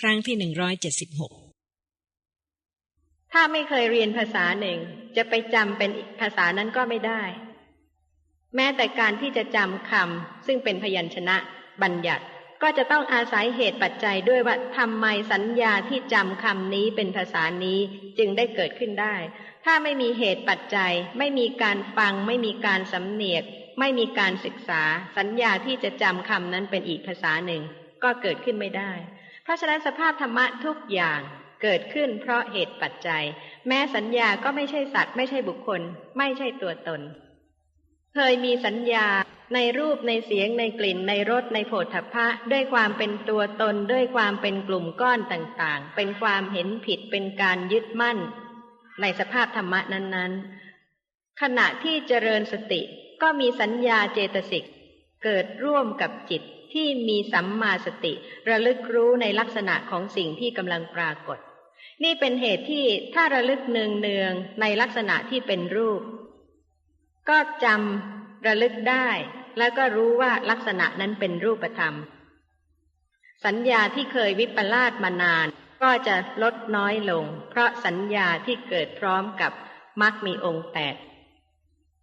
ครั้งที่หนึ่งร้อยเจ็ดสิบหกถ้าไม่เคยเรียนภาษาหนึ่ง จะไปจำเป็นภาษานั้นก็ไม่ได้ แม้แต่การที่จะจำคำซึ่งเป็นพยัญชนะบัญญัติ ก็จะต้องอาศัยเหตุปัจจัยด้วยว่าทำไมสัญญาที่จำคำนี้เป็นภาษานี้จึงได้เกิดขึ้นได้ ถ้าไม่มีเหตุปัจจัย ไม่มีการฟัง ไม่มีการสำเนียก ไม่มีการศึกษา สัญญาที่จะจำคำนั้นเป็นอีกภาษาหนึ่ง ก็เกิดขึ้นไม่ได้ ราะฉะนั้นสภาพธรรมะทุกอย่างเกิดขึ้นเพราะเหตุปัจจัย แม้สัญญาก็ไม่ใช่สัตว์ ไม่ใช่บุคคล ไม่ใช่ตัวตน เคยมีสัญญาในรูปในเสียงในกลิ่นในรสในโผฏฐัพพะด้วยความเป็นตัวตน ด้วยความเป็นกลุ่มก้อนต่างๆ เป็นความเห็นผิดเป็นการยึดมั่น ในสภาพธรรมะนั้นๆ ขณะที่เจริญสติก็มีสัญญาเจตสิกเกิดร่วมกับจิต ที่มีสัมมาสติ ระลึกรู้ในลักษณะของสิ่งที่กำลังปรากฏ นี่เป็นเหตุที่ถ้าระลึกเนืองเนืองในลักษณะที่เป็นรูป ก็จำระลึกได้ แล้วก็รู้ว่าลักษณะนั้นเป็นรูปธรรม สัญญาที่เคยวิปลาสมานานก็จะลดน้อยลง เพราะสัญญาที่เกิดพร้อมกับมรรคมีองค์แปด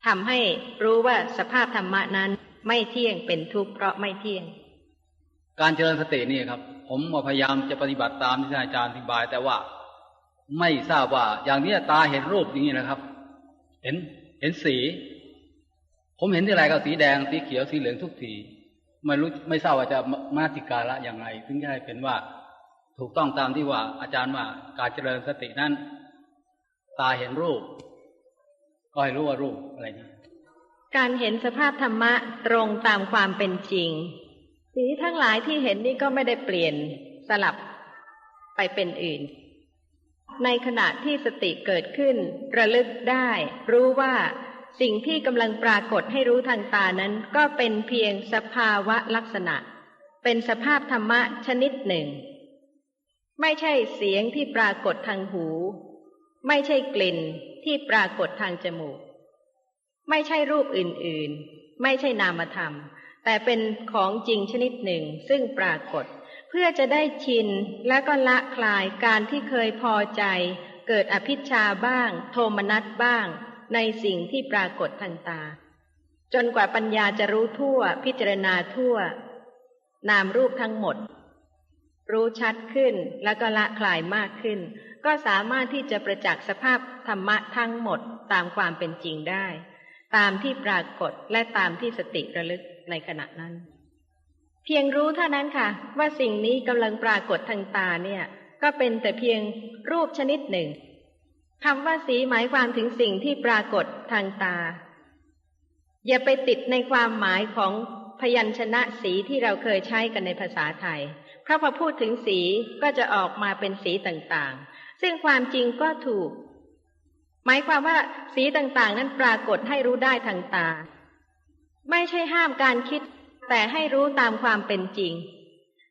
ทำให้รู้ว่าสภาพธรรมะนั้นไม่เที่ยงเป็นทุกข์เพราะไม่เที่ยง การเจริญสตินี่ครับ ผมพยายามจะปฏิบัติตามที่อาจารย์อธิบาย แต่ว่า ไม่ทราบว่า อย่างนี้ตาเห็นรูปอย่างนี้นะครับ เห็นเห็นสี ผมเห็นที่ไรก็สีแดงสีเขียวสีเหลืองทุกทีไม่รู้ไม่ทราบว่าจะมาติกาละอย่างไรถึงจะให้เป็นว่า ถูกต้องตามที่ว่า อาจารย์ว่า การเจริญสตินั้นตาเห็นรูป ก็ให้รู้ว่ารูปอะไรนี้การเห็นสภาพธรรมะตรงตามความเป็นจริง สีทั้งหลายที่เห็นนี่ก็ไม่ได้เปลี่ยนสลับไปเป็นอื่น ในขณะที่สติเกิดขึ้น ระลึกได้ รู้ว่าสิ่งที่กำลังปรากฏให้รู้ทางตานั้น ก็เป็นเพียงสภาวะลักษณะ เป็นสภาพธรรมะชนิดหนึ่ง ไม่ใช่เสียงที่ปรากฏทางหู ไม่ใช่กลิ่นที่ปรากฏทางจมูก ไม่ใช่รูปอื่นๆ ไม่ใช่นามธรรม แต่เป็นของจริงชนิดหนึ่งซึ่งปรากฏ เพื่อจะได้ชินและก็ละคลายการที่เคยพอใจ เกิดอภิชาบ้าง โทมนัสบ้าง ในสิ่งที่ปรากฏทางตา จนกว่าปัญญาจะรู้ทั่ว พิจารณาทั่ว นามรูปทั้งหมด รู้ชัดขึ้นแล้วก็ละคลายมากขึ้น ก็สามารถที่จะประจักษ์สภาพธรรมะทั้งหมดตามความเป็นจริงได้ ตามที่ปรากฏและตามที่สติระลึกในขณะนั้น เพียงรู้เท่านั้นค่ะ ว่าสิ่งนี้กำลังปรากฏทางตาเนี่ย ก็เป็นแต่เพียงรูปชนิดหนึ่งคำว่าสีหมายความถึงสิ่งที่ปรากฏทางตา อย่าไปติดในความหมายของพยัญชนะสีที่เราเคยใช้กันในภาษาไทย เพราะพอพูดถึงสีก็จะออกมาเป็นสีต่างๆ ซึ่งความจริงก็ถูก หมายความว่าสีต่างๆ นั้นปรากฏให้รู้ได้ทางตา ไม่ใช่ห้ามการคิด แต่ให้รู้ตามความเป็นจริง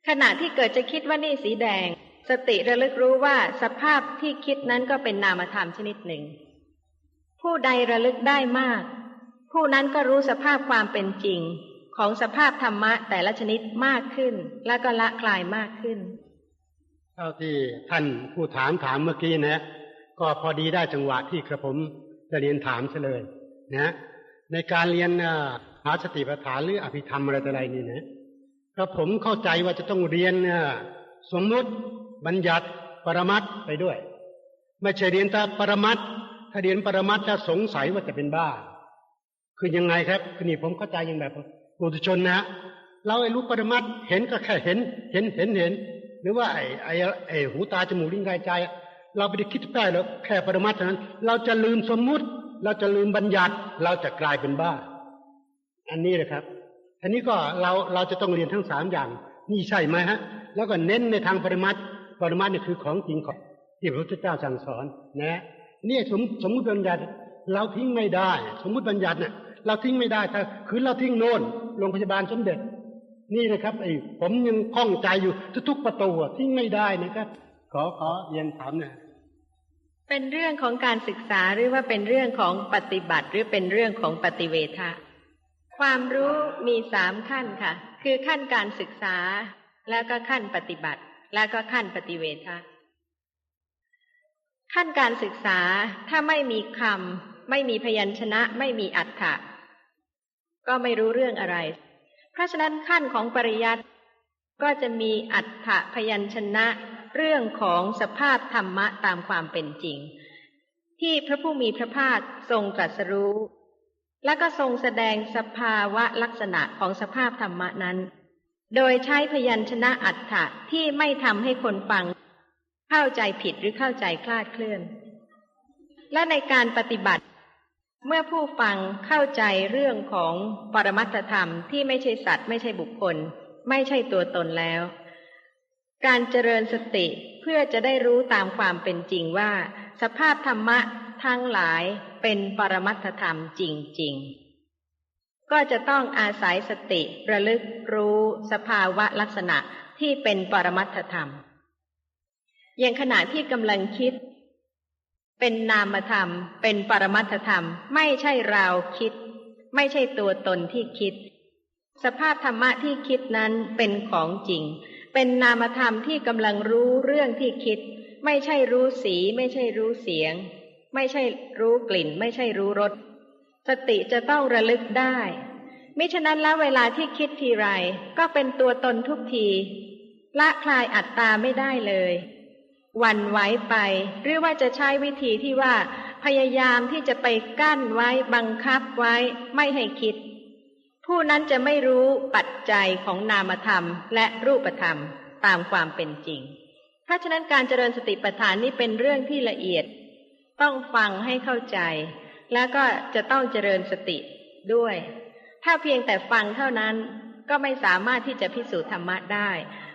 ขณะที่เกิดจะคิดว่านี่สีแดง สติระลึกรู้ว่าสภาพที่คิดนั้นก็เป็นนามธรรมชนิดหนึ่ง ผู้ใดระลึกได้มาก ผู้นั้นก็รู้สภาพความเป็นจริง ของสภาพธรรมะแต่ละชนิดมากขึ้น และก็ละคลายมากขึ้น เท่าที่ท่านผู้ถามถามเมื่อกี้นะ ก็พอดีได้จังหวะที่กระผมจะเรียนถามเฉลยนะในการเรียนหาสติปัฏฐานหรืออภิธรรมอะไรต่ออะไรนี่นะกระผมเข้าใจว่าจะต้องเรียนสมมุติบัญญัติปรมัตไปด้วย ไม่ใช่เรียนแต่ปรมัตถ้าเรียนปรมัตจะสงสัยว่าจะเป็นบ้า คือยังไงครับคือนี่ผมเข้าใจยังแบบปุถุชนนะเราไอ้รู้ปรมัตเห็นก็แค่เห็น เห็นเห็นเห็น หรือว่าไอ้ไอ้ไอ้หูตาจมูกลิ้นกายใจ เราไม่ได้คิดแค่แล้วแค่ปรมัตเท่านั้น เราจะลืมสมมุติ เราจะลืมบัญญัติ เราจะกลายเป็นบ้า อันนี้นะครับอันนี้ก็เราเราจะต้องเรียนทั้งสามอย่าง นี่ใช่ไหมฮะ แล้วก็เน้นในทางปริมัติปริมัตินี่คือของจริงของที่พระพุทธเจ้าสั่งสอนนะนี่สมสมมุติบัญญัติ เราทิ้งไม่ได้ สมมุติบัญญัติเนี่ยเราทิ้งไม่ได้ถ้าคือเราทิ้งโน่นโรงพยาบาลสมเด็จ นี่นะครับไอ้ผมยังคล่องใจอยู่ทุกๆประตูทิ้งไม่ได้นะครับ ขอขอเรียนถามนะ เป็นเรื่องของการศึกษาหรือว่าเป็นเรื่องของปฏิบัติหรือเป็นเรื่องของปฏิเวทะความรู้มีสามขั้นค่ะ คือขั้นการศึกษา แล้วก็ขั้นปฏิบัติ และก็ขั้นปฏิเวทะขั้นการศึกษาถ้าไม่มีคำไม่มีพยัญชนะ ไม่มีอัฏฐะก็ไม่รู้เรื่องอะไร เพราะฉะนั้นขั้นของปริยัติก็จะมีอัฏฐพยัญชนะ เรื่องของสภาพธรรมะตามความเป็นจริง ที่พระผู้มีพระภาคทรงตรัสรู้ และก็ทรงแสดงสภาวะลักษณะของสภาพธรรมะนั้น โดยใช้พยัญชนะอัฏฐะที่ไม่ทำให้คนฟัง เข้าใจผิดหรือเข้าใจคลาดเคลื่อน และในการปฏิบัติเมื่อผู้ฟังเข้าใจเรื่องของปรมัตธรรมที่ไม่ใช่สัตว์ ไม่ใช่บุคคล ไม่ใช่ตัวตนแล้ว การเจริญสติเพื่อจะได้รู้ตามความเป็นจริงว่า สภาพธรรมะทั้งหลายเป็นปรมัตถธรรมจริง ๆ ก็จะต้องอาศัยสติระลึกรู้สภาวะลักษณะที่เป็นปรมัตถธรรม อย่างขณะที่กำลังคิด เป็นนามธรรม เป็นปรมัตถธรรม ไม่ใช่เราคิด ไม่ใช่ตัวตนที่คิด สภาพธรรมะที่คิดนั้นเป็นของจริง เป็นนามธรรมที่กำลังรู้เรื่องที่คิด ไม่ใช่รู้สี ไม่ใช่รู้เสียง ไม่ใช่รู้กลิ่น ไม่ใช่รู้รสสติจะต้องระลึกได้ มิฉะนั้นแล้วเวลาที่คิดทีไร ก็เป็นตัวตนทุกที ละคลายอัตตาไม่ได้เลยวันไว้ไป หรือว่าจะใช้วิธีที่ว่า พยายามที่จะไปกั้นไว้บังคับไว้ไม่ให้คิด ผู้นั้นจะไม่รู้ปัจจัยของนามธรรมและรูปธรรมตามความเป็นจริง เพราะฉะนั้นการเจริญสติปัฏฐานนี้เป็นเรื่องที่ละเอียด ต้องฟังให้เข้าใจ แล้วก็จะต้องเจริญสติด้วย ถ้าเพียงแต่ฟังเท่านั้นก็ไม่สามารถที่จะพิสูจน์ธรรมะได้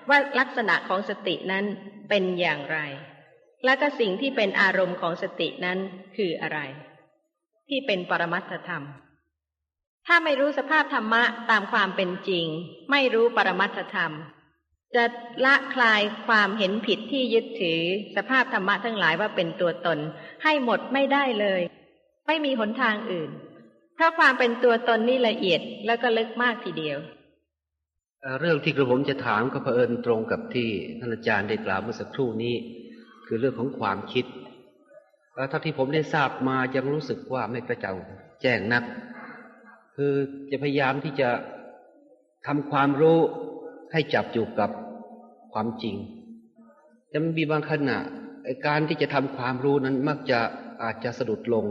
ว่าลักษณะของสตินั้นเป็นอย่างไร และก็สิ่งที่เป็นอารมณ์ของสตินั้นคืออะไร ที่เป็นปรมัตถธรรม ถ้าไม่รู้สภาพธรรมะตามความเป็นจริง ไม่รู้ปรมัตถธรรม จะละคลายความเห็นผิดที่ยึดถือ สภาพธรรมะทั้งหลายว่าเป็นตัวตน ให้หมดไม่ได้เลย ไม่มีหนทางอื่น เพราะความเป็นตัวตนนี่ละเอียดแล้วก็ลึกมากทีเดียว เรื่องที่กระผมจะถามก็เผอิญตรงกับที่ท่านอาจารย์ได้กล่าวเมื่อสักครู่นี้ คือเรื่องของความคิดถ้าที่ผมได้ทราบมายังรู้สึกว่าไม่กระจ่างแจ้งนัก คือจะพยายามที่จะทำความรู้ให้จับอยู่กับความจริงแต่มันมีบางขณะการที่จะทำความรู้นั้นมักจะอาจจะสะดุดลง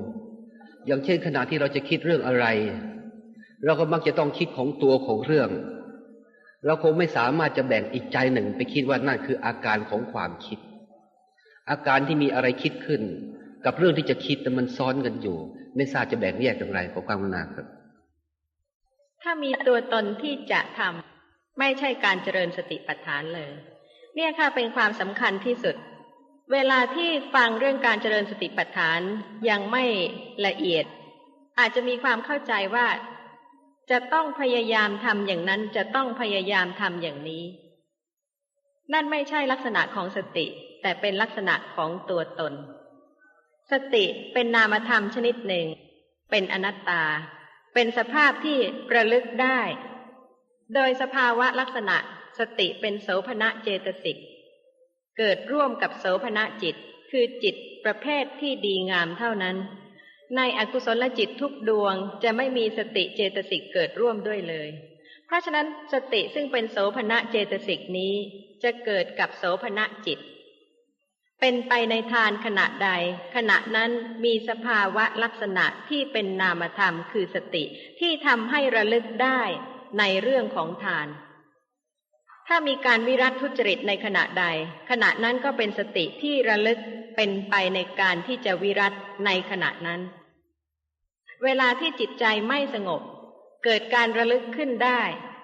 อย่างเช่นขณะที่เราจะคิดเรื่องอะไร เราก็มักจะต้องคิดของตัวของเรื่อง เราคงไม่สามารถจะแบ่งอีกใจหนึ่งไปคิดว่านั่นคืออาการของความคิด อาการที่มีอะไรคิดขึ้น กับเรื่องที่จะคิดแต่มันซ้อนกันอยู่ ไม่ทราบจะแบ่งแยกอย่างไรขอความนาครับ ถ้ามีตัวตนที่จะทำไม่ใช่การเจริญสติปัฏฐานเลย เนี่ยค่ะเป็นความสำคัญที่สุด เวลาที่ฟังเรื่องการเจริญสติปัฏฐานยังไม่ละเอียด อาจจะมีความเข้าใจว่า จะต้องพยายามทำอย่างนั้นจะต้องพยายามทำอย่างนี้ นั่นไม่ใช่ลักษณะของสติ แต่เป็นลักษณะของตัวตน สติเป็นนามธรรมชนิดหนึ่ง เป็นอนัตตา เป็นสภาพที่ระลึกได้ โดยสภาวะลักษณะสติเป็นโสภณะเจตสิก เกิดร่วมกับโสภณะจิต คือจิตประเภทที่ดีงามเท่านั้น ในอกุศลจิตทุกดวงจะไม่มีสติเจตสิกเกิดร่วมด้วยเลย เพราะฉะนั้นสติซึ่งเป็นโสภณะเจตสิกนี้จะเกิดกับโสภณะจิต เป็นไปในทานขณะใด ขณะนั้นมีสภาวะลักษณะที่เป็นนามธรรมคือสติที่ทำให้ระลึกได้ในเรื่องของทาน ถ้ามีการวิรัตทุจริตในขณะใด ขณะนั้นก็เป็นสติที่ระลึกเป็นไปในการที่จะวิรัตในขณะนั้น เวลาที่จิตใจไม่สงบ เกิดการระลึกขึ้นได้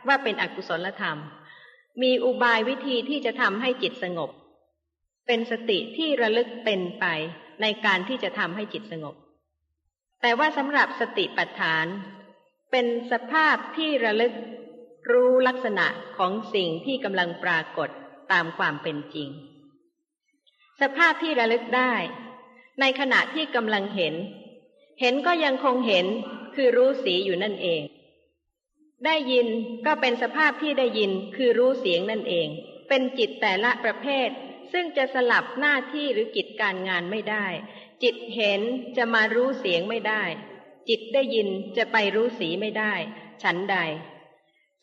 ว่าเป็นอกุศลธรรม มีอุบายวิธีที่จะทำให้จิตสงบ เป็นสติที่ระลึกเป็นไปในการที่จะทำให้จิตสงบ แต่ว่าสำหรับสติปัฏฐาน เป็นสภาพที่ระลึกรู้ลักษณะของสิ่งที่กำลังปรากฏตามความเป็นจริง สภาพที่ระลึกได้ ในขณะที่กำลังเห็น เห็นก็ยังคงเห็นคือรู้สีอยู่นั่นเอง ได้ยินก็เป็นสภาพที่ได้ยินคือรู้เสียงนั่นเอง เป็นจิตแต่ละประเภท ซึ่งจะสลับหน้าที่หรือกิจการงานไม่ได้ จิตเห็นจะมารู้เสียงไม่ได้ จิตได้ยินจะไปรู้สีไม่ได้ ฉันใด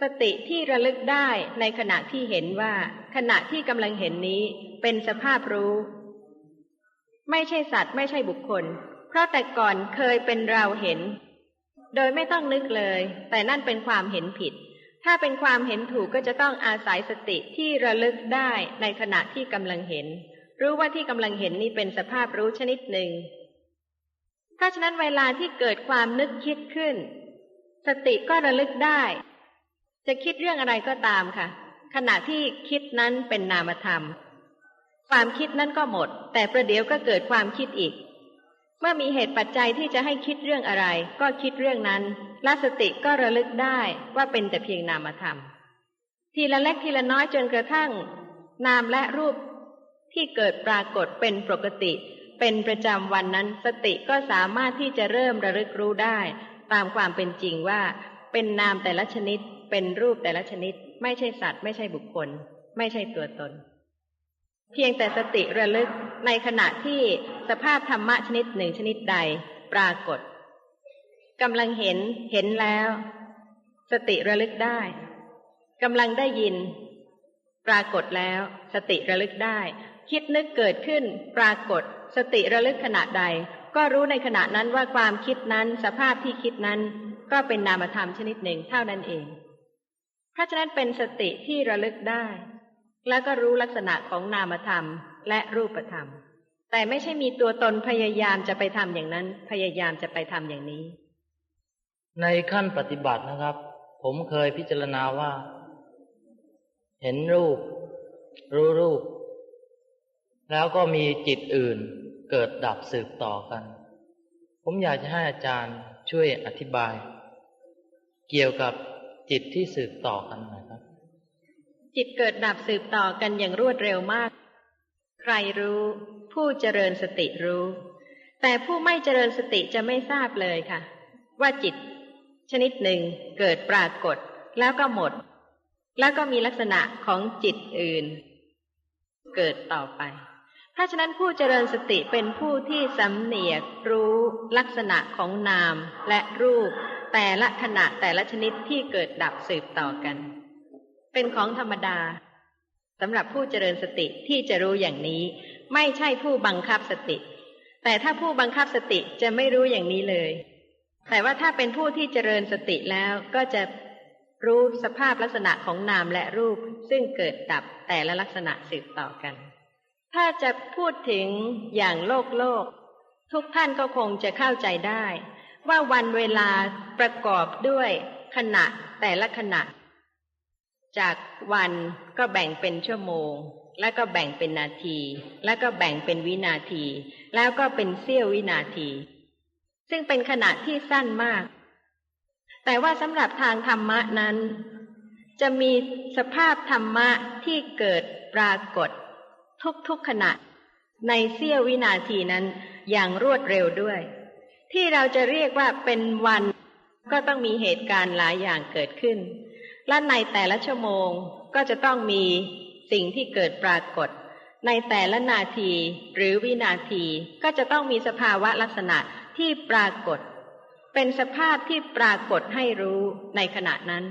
สติที่ระลึกได้ในขณะที่เห็นว่า ขณะที่กำลังเห็นนี้เป็นสภาพรู้ ไม่ใช่สัตว์ไม่ใช่บุคคล เพราะแต่ก่อนเคยเป็นเราเห็น โดยไม่ต้องนึกเลย แต่นั่นเป็นความเห็นผิด ถ้าเป็นความเห็นถูกก็จะต้องอาศัยสติที่ระลึกได้ในขณะที่กำลังเห็น รู้ว่าที่กำลังเห็นนี้เป็นสภาพรู้ชนิดหนึ่ง ถ้าฉะนั้นเวลาที่เกิดความนึกคิดขึ้น สติก็ระลึกได้ จะคิดเรื่องอะไรก็ตามค่ะ ขณะที่คิดนั้นเป็นนามธรรม ความคิดนั้นก็หมด แต่ประเดี๋ยวก็เกิดความคิดอีก เมื่อมีเหตุปัจจัยที่จะให้คิดเรื่องอะไร ก็คิดเรื่องนั้นละสติก็ระลึกได้ว่าเป็นแต่เพียงนามธรรม ทีละเล็กทีละน้อยจนกระทั่ง นามและรูปที่เกิดปรากฏเป็นปกติ เป็นประจำวันนั้น สติก็สามารถที่จะเริ่มระลึกรู้ได้ ตามความเป็นจริงว่า เป็นนามแต่ละชนิด เป็นรูปแต่ละชนิด ไม่ใช่สัตว์ ไม่ใช่บุคคล ไม่ใช่ตัวตน เพียงแต่สติระลึก ในขณะที่สภาพธรรมะชนิดหนึ่งชนิดใดปรากฏกำลังเห็นเห็นแล้ว สติระลึกได้กำลังได้ยิน ปรากฏแล้ว สติระลึกได้ คิดนึกเกิดขึ้น ปรากฏ สติระลึกขณะใด ก็รู้ในขณะนั้นว่าความคิดนั้น สภาพที่คิดนั้น ก็เป็นนามธรรมชนิดหนึ่งเท่านั้นเอง เพราะฉะนั้นเป็นสติที่ระลึกได้ แล้วก็รู้ลักษณะของนามธรรม และรูปธรรม แต่ไม่ใช่มีตัวตนพยายามจะไปทำอย่างนั้น พยายามจะไปทำอย่างนี้ ในขั้นปฏิบัตินะครับ ผมเคยพิจารณาว่า เห็นรูป รู้รูป แล้วก็มีจิตอื่นเกิดดับสืบต่อกัน ผมอยากจะให้อาจารย์ช่วยอธิบาย เกี่ยวกับจิตที่สืบต่อกันหน่อยครับ จิตเกิดดับสืบต่อกันอย่างรวดเร็วมาก ใครรู้ ผู้เจริญสติรู้ แต่ผู้ไม่เจริญสติจะไม่ทราบเลยค่ะ ว่าจิต ชนิดหนึ่งเกิดปรากฏแล้วก็หมด แล้วก็มีลักษณะของจิตอื่น เกิดต่อไป เพราะฉะนั้นผู้เจริญสติเป็นผู้ที่สำเนียกรู้ลักษณะของนามและรูป แต่ละขณะแต่ละชนิดที่เกิดดับสืบต่อกัน เป็นของธรรมดา สำหรับผู้เจริญสติที่จะรู้อย่างนี้ ไม่ใช่ผู้บังคับสติ แต่ถ้าผู้บังคับสติจะไม่รู้อย่างนี้เลย แต่ว่าถ้าเป็นผู้ที่เจริญสติแล้วก็จะรู้สภาพลักษณะของนามและรูปซึ่งเกิดดับแต่ละลักษณะสืบต่อกัน ถ้าจะพูดถึงอย่างโลกโลก ทุกท่านก็คงจะเข้าใจได้ ว่าวันเวลาประกอบด้วยขณะแต่ละขณะ จากวันก็แบ่งเป็นชั่วโมง แล้วก็แบ่งเป็นนาที แล้วก็แบ่งเป็นวินาที แล้วก็เป็นเสี้ยววินาที ซึ่งเป็นขณะที่สั้นมาก แต่ว่าสำหรับทางธรรมะนั้น จะมีสภาพธรรมะที่เกิดปรากฏ ทุกๆขณะ ในเสี้ยววินาทีนั้นอย่างรวดเร็วด้วย ที่เราจะเรียกว่าเป็นวันก็ต้องมีเหตุการณ์หลายอย่างเกิดขึ้น และในแต่ละชั่วโมงก็จะต้องมีสิ่งที่เกิดปรากฏ ในแต่ละนาทีหรือวินาทีก็จะต้องมีสภาวะลักษณะที่ปรากฏ เป็นสภาพที่ปรากฏให้รู้ในขณะนั้น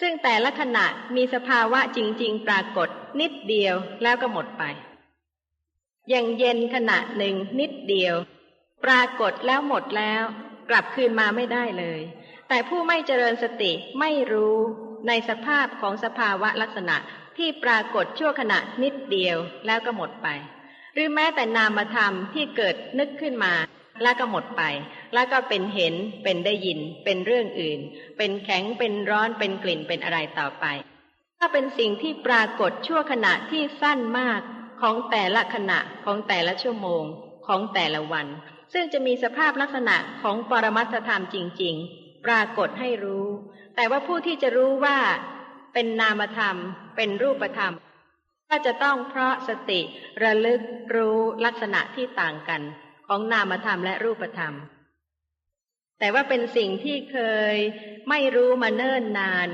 ซึ่งแต่ละขณะมีสภาวะจริง ๆ ปรากฏนิดเดียวแล้วก็หมดไป อย่างเย็นขณะหนึ่งนิดเดียว ปรากฏแล้วหมดแล้ว กลับคืนมาไม่ได้เลย แต่ผู้ไม่เจริญสติไม่รู้ ในสภาพของสภาวะลักษณะที่ปรากฏชั่วขณะนิดเดียวแล้วก็หมดไป หรือแม้แต่นามธรรมที่เกิดนึกขึ้นมา แล้วก็หมดไป แล้วก็เป็นเห็นเป็นได้ยิน เป็นเรื่องอื่น เป็นแข็งเป็นร้อนเป็นกลิ่นเป็นอะไรต่อไป ถ้าเป็นสิ่งที่ปรากฏชั่วขณะที่สั้นมากของแต่ละขณะของแต่ละชั่วโมงของแต่ละวัน ซึ่งจะมีสภาพลักษณะของปรมัตธรรมจริง ปรากฏให้รู้ แต่ว่าผู้ที่จะรู้ว่าเป็นนามธรรม เป็นรูปธรรม ก็จะต้องเพราะสติระลึกรู้ลักษณะที่ต่างกัน ของนามธรรมและรูปธรรม แต่ว่าเป็นสิ่งที่เคยไม่รู้มาเนิ่นนาน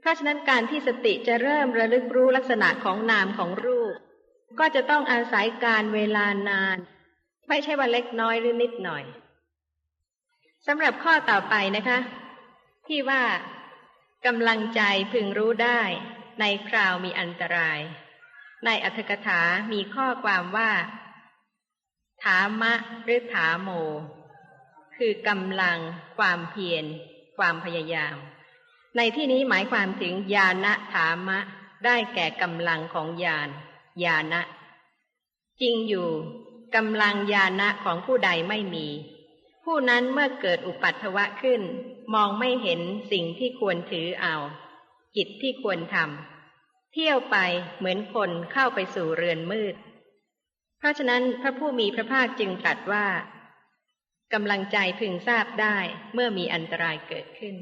เพราะฉะนั้นการที่สติจะเริ่มระลึกรู้ลักษณะของนามของรูป ก็จะต้องอาศัยการเวลานาน ไม่ใช่ว่าเล็กน้อยหรือนิดหน่อย สำหรับข้อต่อไปนะคะ ที่ว่ากำลังใจพึงรู้ได้ในคราวมีอันตราย ในอัธกถามีข้อความว่า ถามะหรือถาโม คือกำลัง ความเพียร ความพยายาม ในที่นี้หมายความถึงญาณถามะ ได้แก่กำลังของญาณญาณะจริงอยู่กำลังญาณะของผู้ใดไม่มี ผู้นั้นเมื่อเกิดอุปัตถวะขึ้น มองไม่เห็นสิ่งที่ควรถือเอา กิจที่ควรทำเที่ยวไปเหมือนคนเข้าไปสู่เรือนมืด เพราะฉะนั้นพระผู้มีพระภาคจึงตรัสว่ากำลังใจพึงทราบได้เมื่อมีอันตรายเกิดขึ้น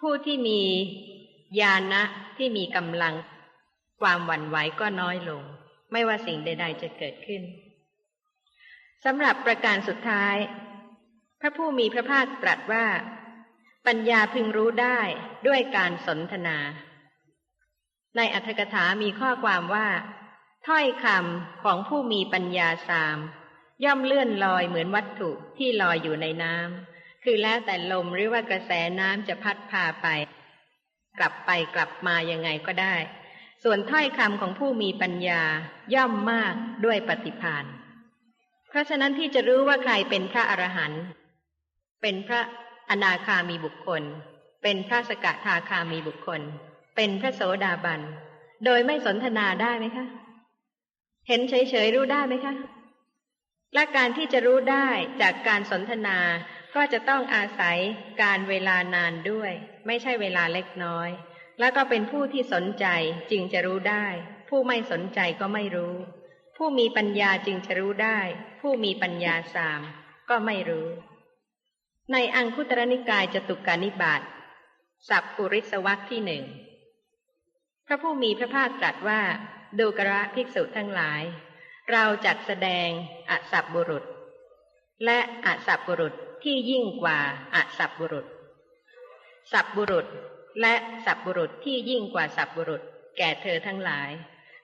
ผู้ที่มีญาณะที่มีกำลัง ความหวั่นไหวก็น้อยลง ไม่ว่าสิ่งใด ๆ จะเกิดขึ้นสำหรับประการสุดท้าย ระผู้มีพระภาคตรัสว่า ปัญญาพึงรู้ได้ด้วยการสนทนา ในอัธกถามีข้อความว่า ถ้อยคำของผู้มีปัญญาสาม ย่อมเลื่อนลอยเหมือนวัตถุที่ลอยอยู่ในน้ำคือแล้วแต่ลมหรือว่ากระแสน้ำจะพัดพาไป กลับไปกลับมายังไงก็ได้ ส่วนถ้อยคำของผู้มีปัญญาย่อมมากด้วยปฏิภาณเพราะฉะนั้นที่จะรู้ว่าใครเป็นพระอรหันต์ เป็นพระอนาคามีบุคคล เป็นพระสกทาคามีบุคคล เป็นพระโสดาบัน โดยไม่สนทนาได้ไหมคะ เห็นเฉยๆรู้ได้ไหมคะ และการที่จะรู้ได้จากการสนทนาก็จะต้องอาศัยการเวลานานด้วย ไม่ใช่เวลาเล็กน้อย แล้วก็เป็นผู้ที่สนใจจึงจะรู้ได้ ผู้ไม่สนใจก็ไม่รู้ ผู้มีปัญญาจึงจะรู้ได้ ผู้มีปัญญาสามก็ไม่รู้ ในอังคุตรนิกายจตุกานิบาตสับปุริสวักที่หนึ่งพระผู้มีพระภาคตรัสว่าดูกระภิกษุทั้งหลาย เราจัดแสดงอสับบุรุษ และอสับบุรุษที่ยิ่งกว่าอสับบุรุษ สับบุรุษและสับบุรุษที่ยิ่งกว่าสับบุรุษ แก่เธอทั้งหลาย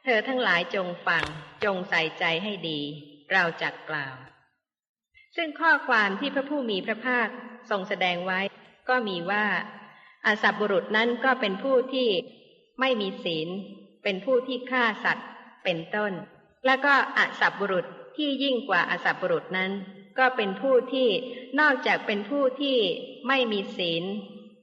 เธอทั้งหลายจงฟังจงใส่ใจให้ดี เราจักกล่าว ซึ่งข้อความที่พระผู้มีพระภาคทรงแสดงไว้ ก็มีว่าอาสับบุรุษนั้นก็เป็นผู้ที่ไม่มีศีล เป็นผู้ที่ฆ่าสัตว์เป็นต้น แล้วก็อาสับบุรุษที่ยิ่งกว่าอาสับบุรุษนั้น ก็เป็นผู้ที่นอกจากเป็นผู้ที่ไม่มีศีล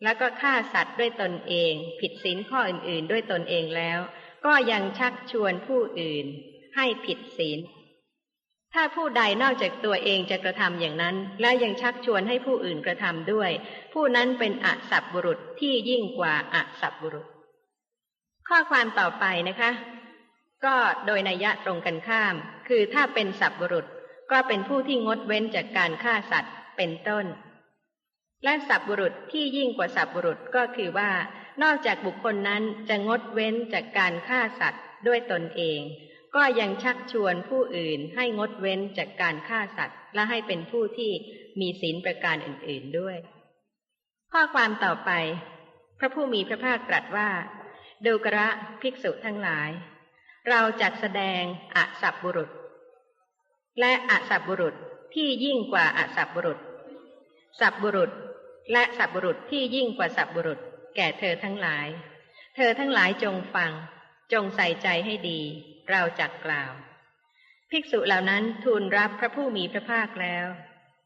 แล้วก็ฆ่าสัตว์ด้วยตนเอง ผิดศีลข้ออื่นๆ ด้วยตนเองแล้ว ก็ยังชักชวนผู้อื่นให้ผิดศีล ถ้าผู้ใดนอกจากตัวเองจะกระทำอย่างนั้น และยังชักชวนให้ผู้อื่นกระทำด้วย ผู้นั้นเป็นอสับบุรุษที่ยิ่งกว่าอสับบุรุษ ข้อความต่อไปนะคะ ก็โดยนัยยะตรงกันข้าม คือถ้าเป็นสับบุรุษก็เป็นผู้ที่งดเว้นจากการฆ่าสัตว์เป็นต้น และสับบุรุษที่ยิ่งกว่าสับบุรุษก็คือว่า นอกจากบุคคลนั้นจะงดเว้นจากการฆ่าสัตว์ด้วยตนเอง ก็ยังชักชวนผู้อื่นให้งดเว้นจากการฆ่าสัตว์ และให้เป็นผู้ที่มีศีลประการอื่น ๆด้วย ข้อความต่อไป พระผู้มีพระภาคตรัสว่าดูกระภิกษุทั้งหลาย เราจัดแสดงอสับบุรุษ และอสับบุรุษที่ยิ่งกว่าอสับบุรุษ สับบุรุษและสับบุรุษที่ยิ่งกว่าสับบุรุษ แก่เธอทั้งหลาย เธอทั้งหลายจงฟัง จงใส่ใจให้ดี เราจักกล่าว ภิกษุเหล่านั้นทูลรับพระผู้มีพระภาคแล้ว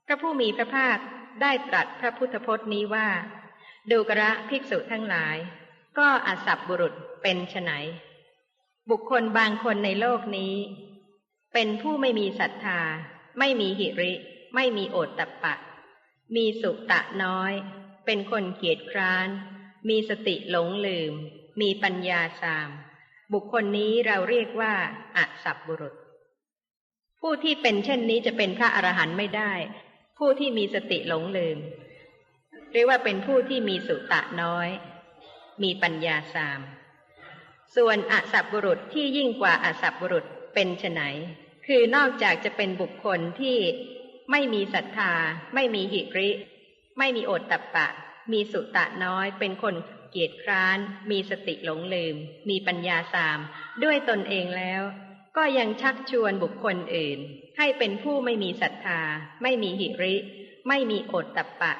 พระผู้มีพระภาคได้ตรัสพระพุทธพจน์นี้ว่า ดูกระภิกษุทั้งหลาย ก็อาศับบุรุษเป็นไฉนบุคคลบางคนในโลกนี้ เป็นผู้ไม่มีศรัทธา ไม่มีหิริ ไม่มีโอตตะปะ มีสุตะน้อย เป็นคนเกียจคร้าน มีสติหลงลืม มีปัญญาสาม บุคคลนี้เราเรียกว่าอสับบุรุษ ผู้ที่เป็นเช่นนี้จะเป็นพระอรหันต์ไม่ได้ ผู้ที่มีสติหลงลืม เรียกว่าเป็นผู้ที่มีสุตะน้อย มีปัญญาสาม ส่วนอสับบุรุษที่ยิ่งกว่าอสับบุรุษเป็นไฉนคือนอกจากจะเป็นบุคคลที่ไม่มีศรัทธา ไม่มีหิริ ไม่มีโอตตัปปะ มีสุตะน้อย เป็นคน เกียจคร้าน มีสติหลงลืม มีปัญญาสาม ด้วยตนเองแล้ว ก็ยังชักชวนบุคคลอื่น ให้เป็นผู้ไม่มีศรัทธา ไม่มีหิริ ไม่มีโอตตัปปะ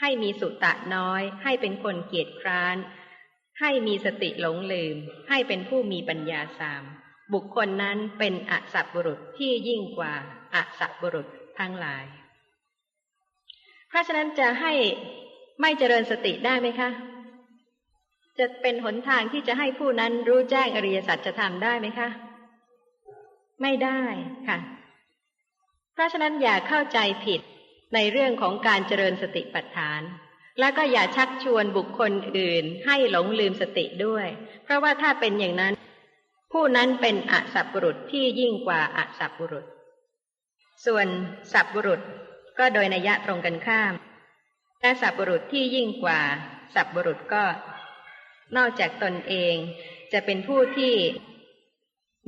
ให้มีสุตะน้อย ให้เป็นคนเกียจคร้าน ให้มีสติหลงลืม ให้เป็นผู้มีปัญญาสาม บุคคลนั้นเป็นอสัพบุรุษที่ยิ่งกว่าอสัพบุรุษทั้งหลาย เพราะฉะนั้นจะให้ไม่เจริญสติได้ไหมคะ จะเป็นหนทางที่จะให้ผู้นั้นรู้แจ้งอริยสัจจะทำได้ไหมคะ ไม่ได้ค่ะ เพราะฉะนั้นอย่าเข้าใจผิดในเรื่องของการเจริญสติปัฏฐาน แล้วก็อย่าชักชวนบุคคลอื่น ให้หลงลืมสติด้วย เพราะว่าถ้าเป็นอย่างนั้น ผู้นั้นเป็นอสัพบุรุษที่ยิ่งกว่าอสัพบุรุษ ส่วนสัพบุรุษก็โดยนัยยะตรงกันข้ามและสัพบุรุษที่ยิ่งกว่าสัพบุรุษก็ นอกจากตนเองจะเป็นผู้ที่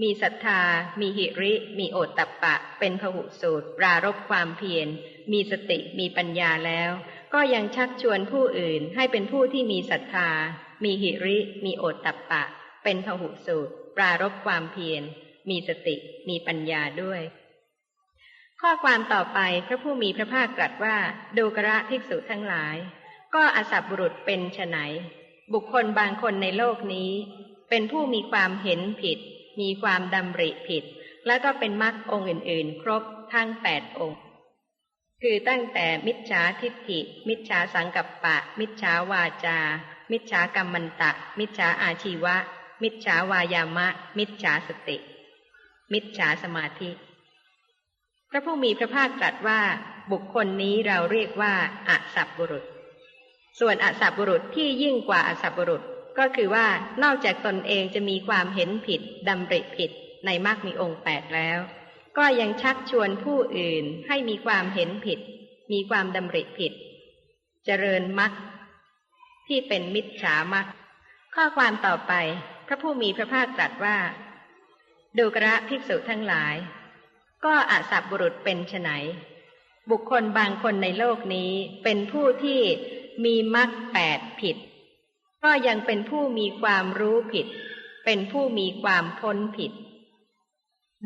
มีศรัทธา มีหิริ มีโอตตัปปะ เป็นพหุสูตร ปรารบความเพียร มีสติ มีปัญญาแล้ว ก็ยังชักชวนผู้อื่นให้เป็นผู้ที่มีศรัทธา มีหิริ มีโอตตัปปะ เป็นพหุสูตร ปรารบความเพียร มีสติ มีปัญญาด้วย ข้อความต่อไปพระผู้มีพระภาคตรัสว่า ดูกระภิกษุทั้งหลาย ก็อสัพบุรุษเป็นไฉน บุคคลบางคนในโลกนี้ เป็นผู้มีความเห็นผิด มีความดำริผิด แล้วก็เป็นมรรคองค์อื่น ๆ ครบทั้งแปดองค์ คือตั้งแต่มิจฉาทิฏฐิ มิจฉาสังกัปปะ มิจฉาวาจา มิจฉากรรมันตะ มิจฉาอาชีวะ มิจฉาวายามะ มิจฉาสติ มิจฉาสมาธิ พระผู้มีพระภาคตรัสว่าบุคคลนี้เราเรียกว่าอสัพบุรุษ ส่วนอสัพบุรุษที่ยิ่งกว่าอสัพบุรุษก็คือว่านอกจากตนเองจะมีความเห็นผิดดำริผิดในมรรคมีองค์แปดแล้ว ก็ยังชักชวนผู้อื่นให้มีความเห็นผิด มีความดำริผิด เจริญมรรคที่เป็นมิจฉามรรคข้อความต่อไป พระผู้มีพระภาคตรัสว่า ดูกระภิกษุทั้งหลาย ก็อสัพบุรุษเป็นไฉนบุคคลบางคนในโลกนี้เป็นผู้ที่ มีมรรคแปดผิด ก็ยังเป็นผู้มีความรู้ผิด เป็นผู้มีความพ้นผิด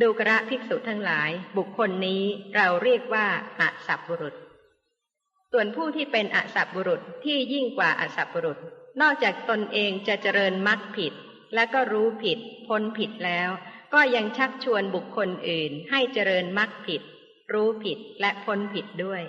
ดูกระภิกษุทั้งหลาย บุคคลนี้เราเรียกว่าอสัพบุรุษ ส่วนผู้ที่เป็นอสัพบุรุษที่ยิ่งกว่าอสัพบุรุษ นอกจากตนเองจะเจริญมรรคผิด และก็รู้ผิด พ้นผิดแล้ว ก็ยังชักชวนบุคคลอื่นให้เจริญมรรคผิด รู้ผิดและพ้นผิดด้วย